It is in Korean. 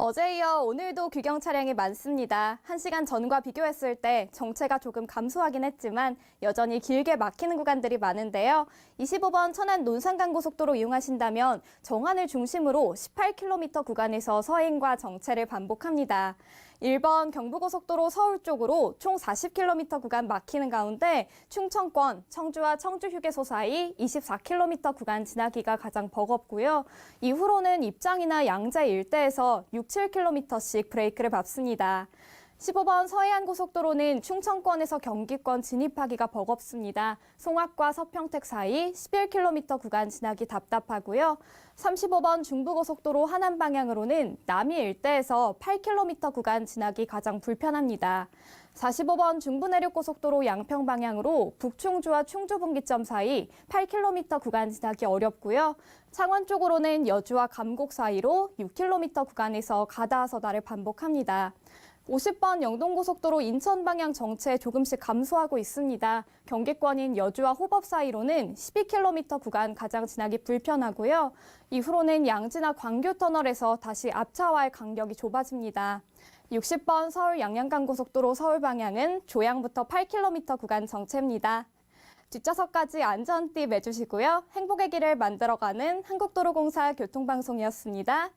어제 이어 오늘도 귀경 차량이 많습니다. 한시간 전과 비교했을 때 정체가 조금 감소하긴 했지만 여전히 길게 막히는 구간들이 많은데요. 25번 천안 논산간고속도로 이용하신다면 정안을 중심으로 18km 구간에서 서행과 정체를 반복합니다. 1번 경부고속도로 서울 쪽으로 총 40km 구간 막히는 가운데 충청권 청주와 청주 휴게소 사이 24km 구간 지나기가 가장 버겁고요. 이후로는 입장이나 양재 일대에서 6, 7km씩 브레이크를 밟습니다. 15번 서해안 고속도로는 충청권에서 경기권 진입하기가 버겁습니다. 송악과 서평택 사이 11km 구간 지나기 답답하고요. 35번 중부고속도로 하남 방향으로는 남이 일대에서 8km 구간 지나기 가장 불편합니다. 45번 중부내륙고속도로 양평 방향으로 북충주와 충주 분기점 사이 8km 구간 지나기 어렵고요. 창원 쪽으로는 여주와 감곡 사이로 6km 구간에서 가다서다를 반복합니다. 50번 영동고속도로 인천 방향 정체 조금씩 감소하고 있습니다. 경기권인 여주와 호법 사이로는 12km 구간 가장 지나기 불편하고요. 이후로는 양지나 광교터널에서 다시 앞차와의 간격이 좁아집니다. 60번 서울 양양간 고속도로 서울 방향은 조양부터 8km 구간 정체입니다. 뒷좌석까지 안전띠 매주시고요. 행복의 길을 만들어가는 한국도로공사 교통방송이었습니다.